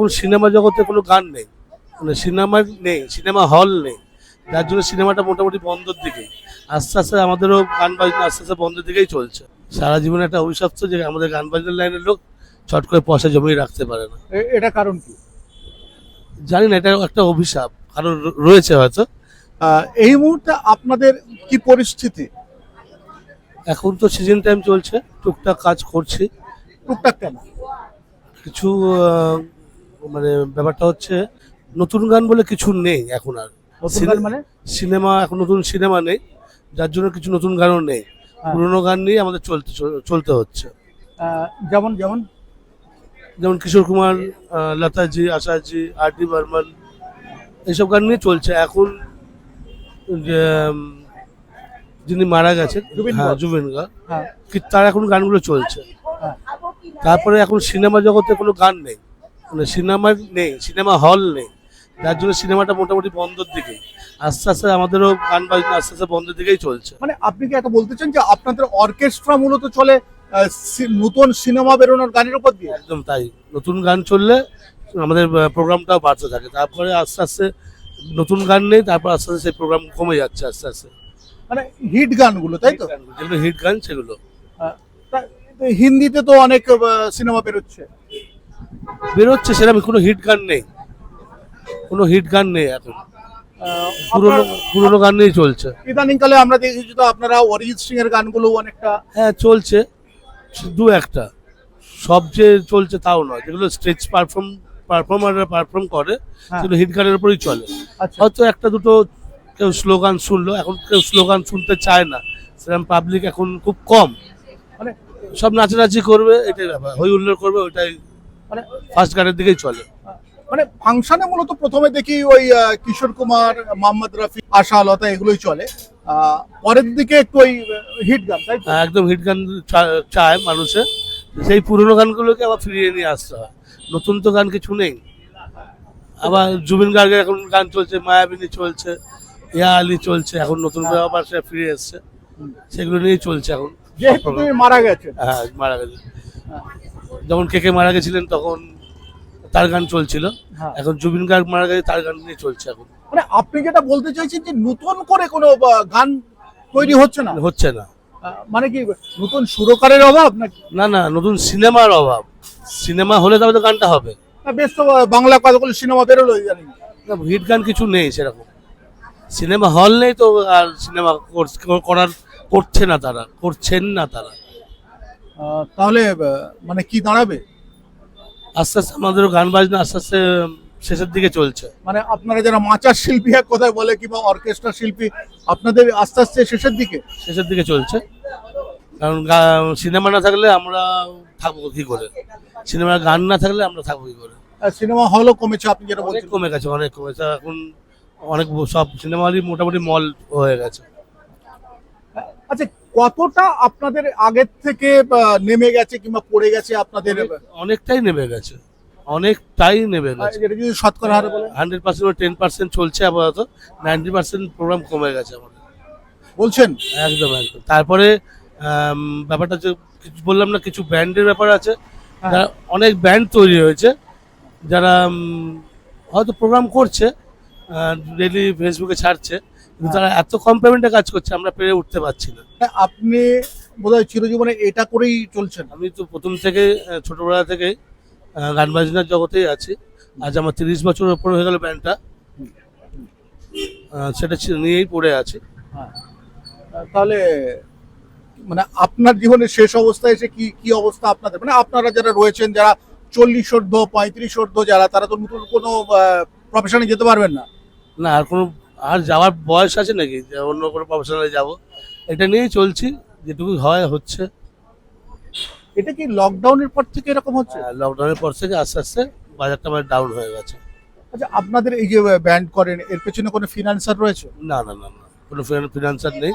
এখন সিনেমা জগতে কোনো গান নেই। মানে সিনেমা নেই সিনেমা হল নেই। যার জন্য সিনেমাটা মোটামুটি বন্ধর দিকে। আস্তে আস্তে আমাদেরও গান বাজনা আস্তে আস্তে বন্ধের দিকেই চলছে। সারা জীবনে একটা অভিশাপ তো যে আমাদের গান বাজনার লাইনের লোক চট করে পয়সা জমিয়ে রাখতে পারে না। এটা কারণ কি? জানি না এটা একটা অভিশাপ। কারণ রয়েছে হয়তো। এই মুহূর্তে আপনাদের কি পরিস্থিতি? এখন তো সিজন টাইম চলছে। টুকটাক কাজ করছি। টুকটাক কেন? কিছু মানে ব্যাপারটা হচ্ছে নতুন গান বলে কিছু নেই এখন আর। মানে? সিনেমা এখন নতুন সিনেমা নেই যার জন্য কিছু নতুন গানও নেই। হ্যাঁ। পুরোনো গান নিয়ে আমাদের চলতে চলতে হচ্ছে। যেমন যেমন? যেমন কিশোর কুমার লতাজি আশাজি আর ডি বর্মন এইসব গান নিয়ে চলছে। এখন যিনি মারা গেছেন জুবিন হ্যাঁ গার্গ। জুবিন গার্গ হ্যাঁ। তার এখন গানগুলো চলছে। হ্যাঁ। তারপরে এখন সিনেমা জগতে কোনো গান নেই। সিনেমা নেই সিনেমা হল নেই। যার জন্য সিনেমাটা মোটামুটি বন্ধর দিকে। আস্তে আস্তে আমাদেরও গান বাজনা আস্তে আস্তে বন্ধের দিকেই চলছে। মানে আপনি কি এটা বলতে চান যে আপনাদের অর্কেস্ট্রা মূলত চলে নতুন সিনেমা বেরোনোর গানের উপর দিয়ে? একদম তাই। নতুন গান চললে আমাদের প্রোগ্রামটাও বাড়তে থাকে। তারপরে আস্তে আস্তে নতুন গান নেই তারপর আস্তে আস্তে সেই প্রোগ্রাম কমে যাচ্ছে আস্তে আস্তে। মানে হিট গানগুলো তাই তো? যেগুলো হিট গান সেগুলো। হিন্দিতে তো অনেক সিনেমা বেরোচ্ছে। বেরোচ্ছে সেরকম কোনো হিট গান নেই। কোনো হিট গান নেই এখন। পুরোনো আপনার- গান নিয়েই চলছে। ইদানিংকালে আমরা দেখেছি তো আপনারা অরিজিৎ সিং এর গানগুলো অনেকটা হ্যাঁ চলছে। দু একটা। সব যে চলছে তাও নয়। যেগুলো স্টেজ পারফর্ম পারফর্মাররা পারফর্ম করে হ্যাঁ। সেগুলো হিট গানের উপরেই চলে। আচ্ছা। হয়তো একটা দুটো কেউ স্লোগান শুনলো এখন কেউ স্লোগান শুনতে চায় না। সেরকম পাবলিক এখন খুব কম। মানে সব নাচানাচি করবে এটাই ব্যাপার। হই হুল্লোড় করবে ওইটাই মানে ফার্স্ট গানের দিকেই চলে। মানে ফাংশনে মূলত প্রথমে দেখি ওই কিশোর কুমার মোহাম্মদ রফি আশা লতা এগুলোই চলে। পরের দিকে একটু ওই হিট গান তাই তো? একদম হিট গান চায় মানুষে সেই পুরোনো গানগুলোকে আবার ফিরিয়ে নিয়ে আসতে হয়। নতুন তো গান কিছু নেই। আবার জুবিন গার্গের এখন গান চলছে মায়াবিনী চলছে ইয়া আলী চলছে এখন নতুন করে আবার সে ফিরে এসছে। সেগুলো নিয়েই চলছে এখন। যেহেতু মারা গেছে। হ্যাঁ মারা গেছে। হ্যাঁ। যখন কে কে মারা গেছিলেন তখন তার গান চলছিল। হ্যাঁ। এখন জুবিন গার্গ মারা গেছে তার গান নিয়ে চলছে এখন। মানে আপনি যেটা বলতে চাইছেন যে নতুন করে কোনো আহ, গান তৈরি হচ্ছে না? হচ্ছে না। আহ, মানে কি নতুন সুরকারের অভাব নাকি? না না নতুন সিনেমার অভাব। সিনেমা হলে তবে তো গানটা হবে। না, বেশ তো আহ, বাংলা কতগুলো সিনেমা বেরোলো জানি। না হিট গান কিছু নেই সেরকম। সিনেমা হল নেই তো আর সিনেমা করার করছে না তারা করছেন না তারা। তাহলে মানে কি দাঁড়াবে? আস্তে আস্তে আমাদেরও গান বাজনা আস্তে আস্তে শেষের দিকে চলছে। মানে আপনারা যারা মাচার শিল্পী এক কথায় বলে কিংবা অর্কেস্ট্রা শিল্পী আপনাদের আস্তে আস্তে শেষের দিকে? শেষের দিকে চলছে। কারণ সিনেমা না থাকলে আমরা থাকব কি করে? সিনেমার গান না থাকলে আমরা থাকব কি করে? সিনেমা হলও কমেছে আপনি যেটা বলছেন কমে গেছে অনেক কমেছে। এখন অনেক সব সিনেমা হলই মোটামুটি মল হয়ে গেছে। আচ্ছা কতটা আপনাদের আগের থেকে নেমে গেছে কিংবা পড়ে গেছে আপনাদের? অনেকটাই নেমে গেছে। অনেকটাই নেমে গেছে। এটা যদি শতকরা হারে বলে হান্ড্রেড পার্সেন্ট টেন পার্সেন্ট চলছে আপাতত। নাইনটি পার্সেন্ট প্রোগ্রাম কমে গেছে আমাদের। বলছেন? একদম একদম। তারপরে ব্যাপারটা যে কিছু বললাম না কিছু ব্যান্ডের ব্যাপার আছে। হ্যাঁ। অনেক ব্যান্ড তৈরি হয়েছে যারা হয়তো প্রোগ্রাম করছে ডেলি ফেসবুকে ছাড়ছে। তারা এত কম পেমেন্টে কাজ করছে আমরা পেরে উঠতে পারছি না। হ্যাঁ, আপনি বোধহয় চিরজীবনে এটা করেই চলছেন। আমি তো প্রথম থেকে ছোটবেলা থেকে গান বাজনার জগতেই আছি। আজ আমার তিরিশ বছর ওপর হয়ে গেল ব্যান্ডটা। সেটা নিয়েই পড়ে আছে। হ্যাঁ। তাহলে মানে আপনার জীবনের শেষ অবস্থায় এসে কি কি অবস্থা আপনাদের? মানে আপনারা যারা রয়েছেন যারা চল্লিশ অর্ধ পঁয়ত্রিশ অর্ধ যারা তারা তো নতুন কোনো প্রফেশনে যেতে পারবেন না। না আর কোনো আর যাওয়ার বয়স আছে নাকি? অন্য কোনো প্রফেশনালে যাব। এটা নিয়েই চলছি যেটুকু হয় হচ্ছে। এটা কি লকডাউনের পর থেকে এরকম হচ্ছে? লকডাউনের পর থেকে আস্তে আস্তে বাজারটা আমার ডাউন হয়ে গেছে। আচ্ছা আপনাদের এই যে ব্যান্ড করেন এর পেছনে কোনো ফিনান্সার রয়েছে? না না না না কোনো ফিনান্সার নেই।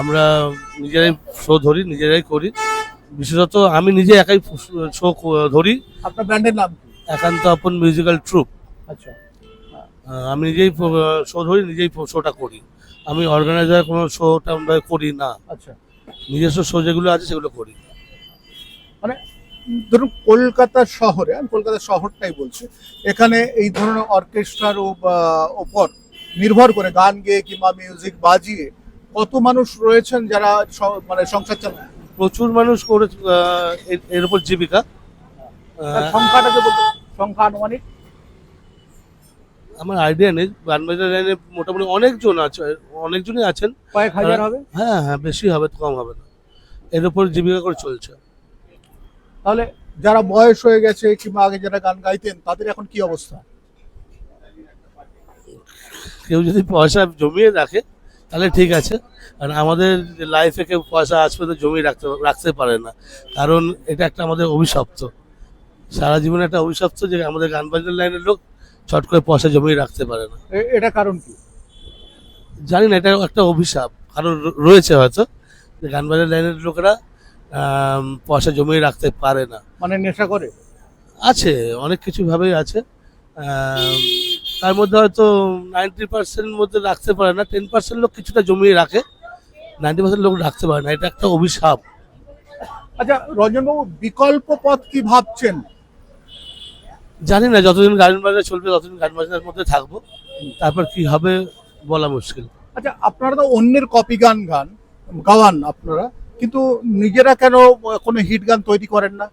আমরা নিজেরাই শো ধরি নিজেরাই করি। বিশেষত আমি নিজে একাই শো ধরি। আপনার ব্যান্ডের নাম কি? একান্ত আপন মিউজিক্যাল ট্রুপ আচ্ছা। আমি নিজেই শো ধরি নিজেই শোটা করি। আমি অর্গানাইজার কোনো শোটা আমরা করি না। আচ্ছা। নিজস্ব শো যেগুলো আছে সেগুলো করি। মানে ধরুন কলকাতা শহরে আমি কলকাতা শহরটাই বলছি এখানে এই ধরনের অর্কেস্ট্রার ওপর নির্ভর করে গান গেয়ে কিংবা মিউজিক বাজিয়ে কত মানুষ রয়েছেন যারা মানে সংসার চালান প্রচুর মানুষ করে এর- উপর জীবিকা। সংখ্যাটাকে সংখ্যা আনুমানিক? আমার আইডিয়া নেই গানবাজার লাইনে মোটামুটি অনেকজন আছে অনেকজনই আছেন। কয়েক হাজার হবে? হ্যাঁ হ্যাঁ বেশি হবে তো কম হবে না। এর উপর জীবিকা করে চলছে। তাহলে যারা বয়স হয়ে গেছে কিংবা আগে যারা গান গাইতেন তাদের এখন কি অবস্থা? কেউ যদি পয়সা জমিয়ে রাখে তাহলে ঠিক আছে। আর আমাদের লাইফে কেউ পয়সা আজ পর্যন্ত জমিয়ে রাখতে রাখতে পারে না। কারণ এটা একটা আমাদের অভিশপ্ত। সারা জীবনে একটা অভিশপ্ত যে আমাদের গান বাজনার লাইনের লোক চট করে পয়সা জমিয়ে রাখতে পারে না। এটা কারণ কি? জানি না এটা একটা অভিশাপ। কারণ রয়েছে হয়তো গান বাজার লাইনের লোকেরা পয়সা জমিয়ে রাখতে পারে না। মানে নেশা করে? আছে অনেক কিছু ভাবেই আছে। তার মধ্যে হয়তো নাইনটি পার্সেন্ট মধ্যে রাখতে পারে না টেন পার্সেন্ট লোক কিছুটা জমিয়ে রাখে নাইনটি পার্সেন্ট লোক রাখতে পারে না এটা একটা অভিশাপ। আচ্ছা রঞ্জনবাবু বিকল্প পথ কি ভাবছেন? জানি না যতদিন গান বাজনা চলবে ততদিন গান বাজনার মধ্যে থাকব। তারপর কি হবে বলা মুশকিল। আচ্ছা আপনারা তো অন্যের কপি গান গান গাওয়ান আপনারা কিন্তু নিজেরা কেন কোনো হিট গান তৈরি করেন না?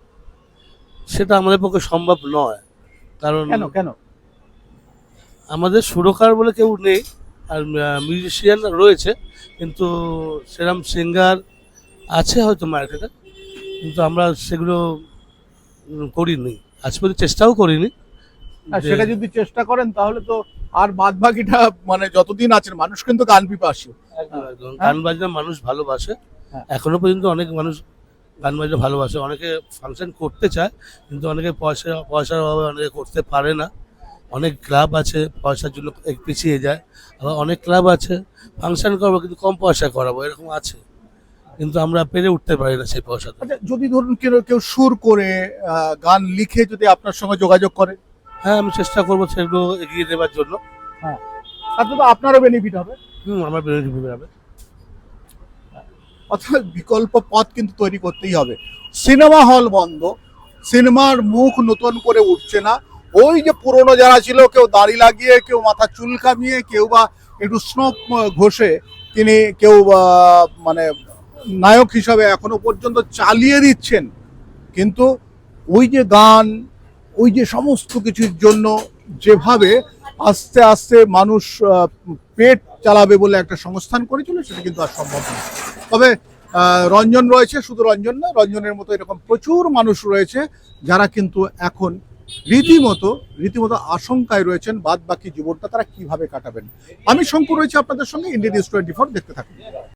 সেটা আমাদের পক্ষে সম্ভব নয়। কারণ কেন কেন? আমাদের সুরকার বলে কেউ নেই আর মিউজিশিয়ান রয়েছে কিন্তু সেরম সিঙ্গার আছে হয়তো মার্কেটে কিন্তু আমরা সেগুলো করিনি। আজ পর্যন্ত চেষ্টাও করিনি। আর সেটা যদি চেষ্টা করেন তাহলে তো আর বাদ বাকিটা মানে যতদিন আছেন মানুষ কিন্তু গান পিপাসী। একদম। গান বাজনা মানুষ ভালোবাসে। হ্যাঁ। এখনও পর্যন্ত অনেক মানুষ গান বাজনা ভালোবাসে। অনেকে ফাংশন করতে চায় কিন্তু অনেকে পয়সা পয়সার অভাবে অনেকে করতে পারে না। অনেক ক্লাব আছে পয়সার জন্য পিছিয়ে যায়। আবার অনেক ক্লাব আছে ফাংশন করব কিন্তু কম পয়সা করাবো এরকম আছে। কিন্তু আমরা পেরে উঠতে পারি না সেই পয়সাটা আচ্ছা যদি ধরুন কেউ কেউ সুর করে গান লিখে যদি আপনার সঙ্গে যোগাযোগ করে? হ্যাঁ আমি চেষ্টা করব সেগুলো এগিয়ে দেওয়ার জন্য। তাতে তো আপনারও বেনিফিট হবে। হুম আমার বেনিফিট হবে। অর্থাৎ বিকল্প পথ কিন্তু তৈরি করতেই হবে। সিনেমা হল বন্ধ। সিনেমার মুখ নতুন করে উঠছে না। ওই যে পুরনো যারা ছিল কেউ দাড়ি লাগিয়ে কেউ মাথা চুল কামিয়ে কেউ বা একটু স্নোপ ঘষে তিনি কেউ মানে নায়ক হিসাবে এখনও পর্যন্ত চালিয়ে দিচ্ছেন। কিন্তু ওই যে গান, ওই যে সমস্ত কিছুর জন্য যেভাবে আস্তে আস্তে মানুষ পেট চালাবে বলে একটা সংস্থান করেছিল, সেটা কিন্তু আর সম্ভব না তবে রঞ্জন রয়েছে, শুধু রঞ্জন না, রঞ্জনের মতো এরকম প্রচুর মানুষ রয়েছে যারা কিন্তু এখন রীতিমতো রীতিমতো আশঙ্কায় রয়েছেন বাদ বাকি জীবনটা তারা কীভাবে কাটাবেন। আমি শঙ্কর রয়েছে আপনাদের সঙ্গে ইন্ডিয়ান টোয়েন্টি ফোর দেখতে থাকুন।